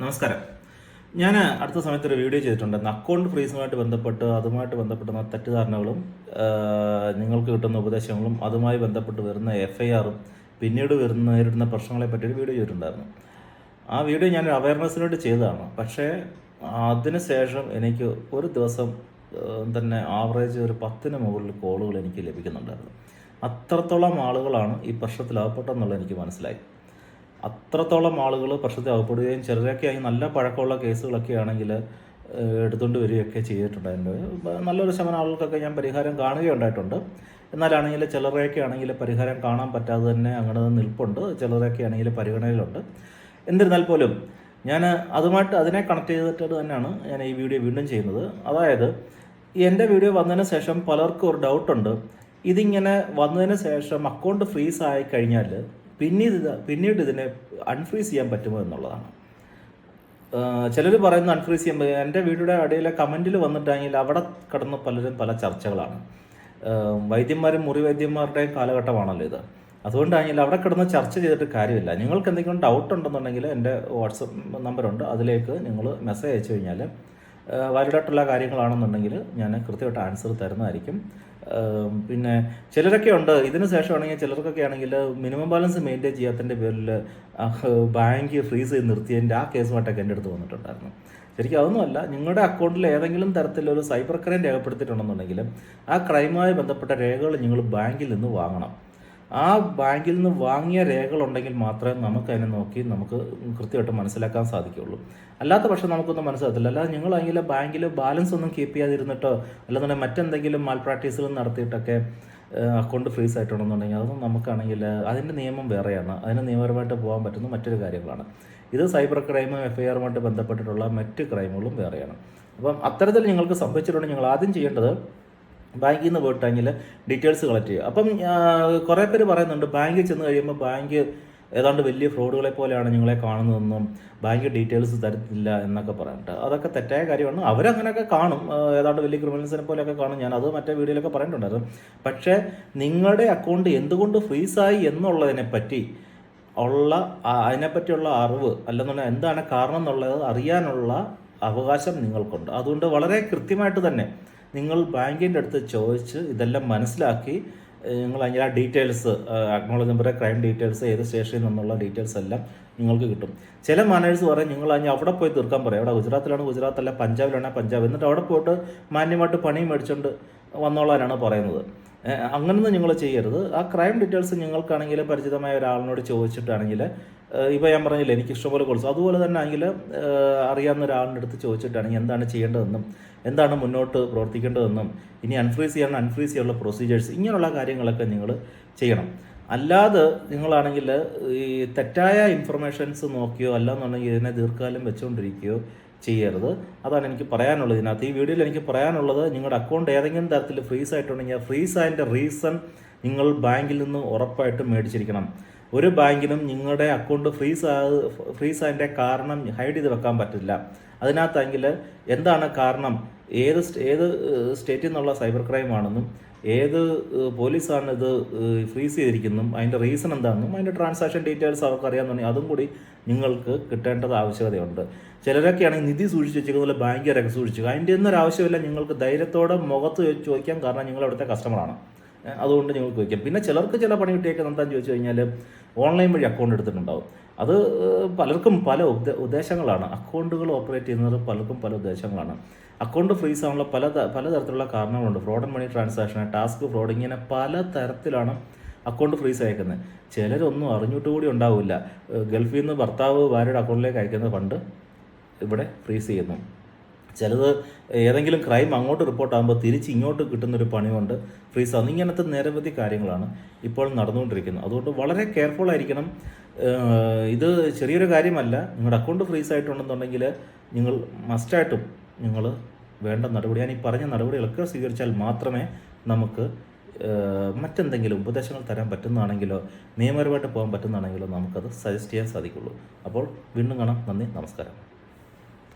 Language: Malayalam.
നമസ്കാരം. ഞാൻ അടുത്ത സമയത്ത് ഒരു വീഡിയോ ചെയ്തിട്ടുണ്ട്. അക്കൗണ്ട് ഫ്രീസുമായിട്ട് ബന്ധപ്പെട്ട് അതുമായിട്ട് ബന്ധപ്പെടുന്ന തെറ്റിദ്ധാരണകളും നിങ്ങൾക്ക് കിട്ടുന്ന ഉപദേശങ്ങളും അതുമായി ബന്ധപ്പെട്ട് വരുന്ന എഫ് ഐ ആറും പിന്നീട് വരുന്ന നേരിടുന്ന പ്രശ്നങ്ങളെ പറ്റി ഒരു വീഡിയോ ചെയ്തിട്ടുണ്ടായിരുന്നു. ആ വീഡിയോ ഞാൻ അവയർനെസ്സിന് വേണ്ടി ചെയ്തതാണ്. പക്ഷേ അതിന് ശേഷം എനിക്ക് ഒരു ദിവസം തന്നെ ആവറേജ് ഒരു പത്തിന് മുകളിൽ കോളുകൾ എനിക്ക് ലഭിക്കുന്നുണ്ടായിരുന്നു. അത്രത്തോളം ആളുകളാണ് ഈ പ്രശ്നത്തിലാകപ്പെട്ടെന്നുള്ളത് എനിക്ക് മനസ്സിലായി. അത്രത്തോളം ആളുകൾ പ്രശ്നത്തിൽ അകപ്പെടുകയും ചിലരൊക്കെ ആയി നല്ല പഴക്കമുള്ള കേസുകളൊക്കെ ആണെങ്കിൽ എടുത്തുകൊണ്ട് വരികയൊക്കെ ചെയ്തിട്ടുണ്ടായിട്ടുണ്ട് നല്ലൊരു ശതമാനം ആളുകൾക്കൊക്കെ ഞാൻ പരിഹാരം കാണുകയുണ്ടായിട്ടുണ്ട്. എന്നാലാണെങ്കിൽ ചിലരെയൊക്കെ ആണെങ്കിൽ പരിഹാരം കാണാൻ പറ്റാതെ തന്നെ അങ്ങനെ നിൽപ്പുണ്ട്. ചിലരെയൊക്കെ ആണെങ്കിൽ പരിഗണനയിലുണ്ട്. എന്നിരുന്നാൽ പോലും ഞാൻ അതുമായിട്ട് അതിനെ കണക്ട് ചെയ്തിട്ട് തന്നെയാണ് ഞാൻ ഈ വീഡിയോ വീണ്ടും ചെയ്യുന്നത്. അതായത് എന്റെ വീഡിയോ വന്നതിന് ശേഷം പലർക്കും ഒരു ഡൗട്ടുണ്ട്. ഇതിങ്ങനെ വന്നതിന് ശേഷം അക്കൗണ്ട് ഫ്രീസ് ആയി കഴിഞ്ഞാൽ പിന്നീട് ഇത് പിന്നീട് ഇതിനെ അൺഫ്രീസ് ചെയ്യാൻ പറ്റുമോ എന്നുള്ളതാണ്. ചിലർ പറയുന്ന അൺഫ്രീസ് ചെയ്യാൻ പറ്റും എന്റെ വീഡിയോയുടെ അടിയിലെ കമന്റിൽ വന്നിട്ടാണെങ്കിൽ അവിടെ കിടന്ന് പലരും പല ചർച്ചകളാണ്. വൈദ്യന്മാരും മുറി വൈദ്യന്മാരുടെയും കാലഘട്ടമാണല്ലോ ഇത്. അതുകൊണ്ടാണെങ്കിൽ അവിടെ കിടന്ന് ചർച്ച ചെയ്തിട്ട് കാര്യമില്ല. നിങ്ങൾക്ക് എന്തെങ്കിലും ഡൗട്ട് ഉണ്ടെന്നുണ്ടെങ്കിൽ എന്റെ വാട്സപ്പ് നമ്പറുണ്ട് അതിലേക്ക് നിങ്ങൾ മെസ്സേജ് അയച്ചു കഴിഞ്ഞാൽ വാലിഡ് ആയിട്ടുള്ള കാര്യങ്ങളാണെന്നുണ്ടെങ്കിൽ ഞാൻ കൃത്യമായിട്ട് ആൻസർ തരുന്നതായിരിക്കും. പിന്നെ ചിലരൊക്കെ ഉണ്ട് ഇതിന് ശേഷമാണെങ്കിൽ ചിലർക്കൊക്കെ ആണെങ്കിൽ മിനിമം ബാലൻസ് മെയിന്റെയിൻ ചെയ്യാത്തതിന്റെ പേരിൽ ബാങ്ക് ഫ്രീസ് ചെയ്ത് നിർത്തിയതിന്റെ ആ കേസുമായിട്ടൊക്കെ എന്റെ അടുത്ത് വന്നിട്ടുണ്ടായിരുന്നു. ശരിക്കും അതൊന്നുമല്ല നിങ്ങളുടെ അക്കൗണ്ടിൽ ഏതെങ്കിലും തരത്തിലൊരു സൈബർ ക്രൈം രേഖപ്പെടുത്തിയിട്ടുണ്ടെന്നുണ്ടെങ്കിൽ ആ ക്രൈമുമായി ബന്ധപ്പെട്ട രേഖകൾ നിങ്ങൾ ബാങ്കിൽ നിന്ന് വാങ്ങണം. ആ ബാങ്കിൽ നിന്ന് വാങ്ങിയ രേഖകളുണ്ടെങ്കിൽ മാത്രമേ നമുക്ക് അതിനെ നോക്കി നമുക്ക് കൃത്യമായിട്ട് മനസ്സിലാക്കാൻ സാധിക്കുകയുള്ളൂ. അല്ലാത്ത പക്ഷം നമുക്കൊന്നും മനസ്സിലാകത്തില്ല. അല്ലാതെ അതിൽ ബാങ്കിൽ ബാലൻസ് ഒന്നും കീപ്പ് ചെയ്യാതിരുന്നിട്ടോ അല്ലെന്നുണ്ടെങ്കിൽ മറ്റെന്തെങ്കിലും മാൽ പ്രാക്ടീസുകൾ നടത്തിയിട്ടൊക്കെ അക്കൗണ്ട് ഫ്രീസ് ആയിട്ടുണ്ടെന്നുണ്ടെങ്കിൽ അതൊന്നും നമുക്കാണെങ്കിൽ അതിന്റെ നിയമം വേറെയാണ്. അതിന് നിയമപരമായിട്ട് പോകാൻ പറ്റുന്ന മറ്റൊരു കാര്യങ്ങളാണ്. ഇത് സൈബർ ക്രൈമും എഫ് ഐ ആറുമായിട്ട് ബന്ധപ്പെട്ടിട്ടുള്ള മറ്റ് ക്രൈമുകളും വേറെയാണ്. അപ്പം അത്തരത്തിൽ നിങ്ങൾക്ക് സംഭവിച്ചിട്ടുണ്ടെങ്കിൽ നിങ്ങൾ ആദ്യം ചെയ്യേണ്ടത് ബാങ്കിൽ നിന്ന് പോയിട്ടെങ്കിൽ ഡീറ്റെയിൽസ് കളക്ട് ചെയ്യുക. അപ്പം കുറേ പേര് പറയുന്നുണ്ട് ബാങ്കിൽ ചെന്ന് കഴിയുമ്പോൾ ബാങ്ക് ഏതാണ്ട് വലിയ ഫ്രോഡുകളെ പോലെയാണ് നിങ്ങളെ കാണുന്നതെന്നും ബാങ്ക് ഡീറ്റെയിൽസ് തരത്തില്ല എന്നൊക്കെ പറഞ്ഞിട്ട്. അതൊക്കെ തെറ്റായ കാര്യമാണ്. അവരങ്ങനെയൊക്കെ കാണും. ഏതാണ്ട് വലിയ ക്രിമിനൽസിനെ പോലെയൊക്കെ കാണും. ഞാൻ അത് മറ്റേ വീഡിയോയിലൊക്കെ പറഞ്ഞിട്ടുണ്ടായിരുന്നു. പക്ഷേ നിങ്ങളുടെ അക്കൗണ്ട് എന്തുകൊണ്ട് ഫ്രീസായി എന്നുള്ളതിനെ പറ്റി ഉള്ള അതിനെപ്പറ്റിയുള്ള അറിവ് അല്ലെന്നുണ്ടെങ്കിൽ എന്താണ് കാരണം എന്നുള്ളത് അറിയാനുള്ള അവകാശം നിങ്ങൾക്കുണ്ട്. അതുകൊണ്ട് വളരെ കൃത്യമായിട്ട് തന്നെ നിങ്ങൾ ബാങ്കിന്റെ അടുത്ത് ചോദിച്ച് ഇതെല്ലാം മനസ്സിലാക്കി നിങ്ങൾ അതിന്റെ ആ ഡീറ്റെയിൽസ് അക്നോളജ് നമ്പറെ ക്രൈം ഡീറ്റെയിൽസ് ഏത് സ്റ്റേഷനിൽ നിന്നുള്ള ഡീറ്റെയിൽസ് എല്ലാം നിങ്ങൾക്ക് കിട്ടും. ചില മാനേഴ്സ് പറയും നിങ്ങൾ അതിന് അവിടെ പോയി തീർക്കാൻ പറയും. അവിടെ ഗുജറാത്തിലാണ് ഗുജറാത്തല്ല പഞ്ചാബിലാണ് പഞ്ചാബ്. എന്നിട്ട് അവിടെ പോയിട്ട് മാന്യമായിട്ട് പണി മേടിച്ചുകൊണ്ട് വന്നോളാനാണ് പറയുന്നത്. അങ്ങനൊന്നും നിങ്ങൾ ചെയ്യരുത്. ആ ക്രൈം ഡീറ്റെയിൽസ് നിങ്ങൾക്കാണെങ്കിൽ പരിചിതമായ ഒരാളിനോട് ചോദിച്ചിട്ടാണെങ്കിൽ ഇപ്പോൾ ഞാൻ പറഞ്ഞില്ല എനിക്ക് ഇഷ്ടംപോലെ കോൾസ്. അതുപോലെ തന്നെ ആണെങ്കിൽ അറിയാവുന്ന ഒരാളിന്റെ അടുത്ത് ചോദിച്ചിട്ടാണെങ്കിൽ എന്താണ് ചെയ്യേണ്ടതെന്നും എന്താണ് മുന്നോട്ട് പ്രവർത്തിക്കേണ്ടതെന്നും ഇനി അൺഫ്രീസ് ചെയ്യണം അൺഫ്രീസ് ചെയ്യാനുള്ള പ്രൊസീജിയേഴ്സ് ഇങ്ങനെയുള്ള കാര്യങ്ങളൊക്കെ നിങ്ങൾ ചെയ്യണം. അല്ലാതെ നിങ്ങളാണെങ്കിൽ ഈ തെറ്റായ ഇൻഫർമേഷൻസ് നോക്കിയോ അല്ലാന്നുണ്ടെങ്കിൽ ഇതിനെ ദീർഘകാലം വെച്ചുകൊണ്ടിരിക്കുകയോ ചെയ്യരുത്. അതാണ് എനിക്ക് പറയാനുള്ളത്. ഇതിനകത്ത് ഈ വീഡിയോയിൽ എനിക്ക് പറയാനുള്ളത് നിങ്ങളുടെ അക്കൗണ്ട് ഏതെങ്കിലും തരത്തിൽ ഫ്രീസ് ആയിട്ടുണ്ടെങ്കിൽ ഫ്രീസ് ആയതിന്റെ റീസൺ നിങ്ങൾ ബാങ്കിൽ നിന്ന് ഉറപ്പായിട്ടും മേടിച്ചിരിക്കണം. ഒരു ബാങ്കിനും നിങ്ങളുടെ അക്കൗണ്ട് ഫ്രീസ് ആ ഫ്രീസ് ആയതിന്റെ കാരണം ഹൈഡ് ചെയ്ത് വെക്കാൻ പറ്റില്ല. അതിനകത്തെങ്കിൽ എന്താണ് കാരണം? ഏത് ഏത് സ്റ്റേറ്റിൽ നിന്നുള്ള സൈബർ ക്രൈം ആണെന്നും ഏത് പോലീസാണ് ഇത് ഫ്രീസ് ചെയ്തിരിക്കുന്നതും അതിന്റെ റീസൺ എന്താണെന്നും അതിന്റെ ട്രാൻസാക്ഷൻ ഡീറ്റെയിൽസ് അവർക്ക് അറിയാമെന്നുണ്ടെങ്കിൽ അതും കൂടി നിങ്ങൾക്ക് കിട്ടേണ്ടത് ആവശ്യകതയുണ്ട്. ചിലരൊക്കെയാണെങ്കിൽ നിധി സൂക്ഷിച്ച് വെച്ചിരിക്കുന്ന ബാങ്കുകാരൊക്കെ സൂക്ഷിച്ചു അതിന്റെ ഒന്നും ഒരു ആവശ്യമില്ല. നിങ്ങൾക്ക് ധൈര്യത്തോടെ മുഖത്ത് ചോദിക്കാം കാരണം നിങ്ങൾ അവിടുത്തെ കസ്റ്റമറാണ് അതുകൊണ്ട് നിങ്ങൾക്ക് ചോദിക്കാം. പിന്നെ ചിലർക്ക് ചില പണി കിട്ടിയൊക്കെ എന്താണെന്ന് ചോദിച്ചു കഴിഞ്ഞാൽ ഓൺലൈൻ വഴി അക്കൗണ്ട് എടുത്തിട്ടുണ്ടാവും. അത് പലർക്കും പല ഉദ്ദേ ഉദ്ദേശങ്ങളാണ്. അക്കൗണ്ടുകൾ ഓപ്പറേറ്റ് ചെയ്യുന്നത് പലർക്കും പല ഉദ്ദേശങ്ങളാണ്. അക്കൗണ്ട് ഫ്രീസ് ആവാനുള്ള പല പലതരത്തിലുള്ള കാരണങ്ങളുണ്ട്. Fraud and money transaction task fraud ഇങ്ങനെ പല തരത്തിലാണ് അക്കൗണ്ട് ഫ്രീസ് അയക്കുന്നത്. ചിലരൊന്നും അറിഞ്ഞിട്ട് കൂടി ഉണ്ടാവില്ല. ഗൾഫിൽ നിന്ന് ഭർത്താവ് ഭാര്യയുടെ അക്കൗണ്ടിലേക്ക് അയക്കുന്ന ഫണ്ട് ഇവിടെ ഫ്രീസ് ചെയ്യുന്നു. ചിലത് ഏതെങ്കിലും ക്രൈം അങ്ങോട്ട് റിപ്പോർട്ട് ആകുമ്പോൾ തിരിച്ച് ഇങ്ങോട്ട് കിട്ടുന്നൊരു പണി കൊണ്ട് ഫ്രീസ് ആവുന്നു. ഇങ്ങനത്തെ നിരവധി കാര്യങ്ങളാണ് ഇപ്പോൾ നടന്നുകൊണ്ടിരിക്കുന്നത്. അതുകൊണ്ട് വളരെ കെയർഫുൾ ആയിരിക്കണം. ഇത് ചെറിയൊരു കാര്യമല്ല. നിങ്ങളുടെ അക്കൗണ്ട് ഫ്രീസ് ആയിട്ടുണ്ടെന്നുണ്ടെങ്കിൽ നിങ്ങൾ മസ്റ്റായിട്ടും നിങ്ങൾ വേണ്ട നടപടി ഞാൻ ഈ പറഞ്ഞ നടപടികളൊക്കെ സ്വീകരിച്ചാൽ മാത്രമേ നമുക്ക് മറ്റെന്തെങ്കിലും ഉപദേശങ്ങൾ തരാൻ പറ്റുന്നതാണെങ്കിലോ നിയമപരമായിട്ട് പോകാൻ പറ്റുന്നതാണെങ്കിലോ നമുക്കത് സജസ്റ്റ് ചെയ്യാൻ സാധിക്കുള്ളൂ. അപ്പോൾ വീണ്ടും കാണാം. നന്ദി നമസ്കാരം.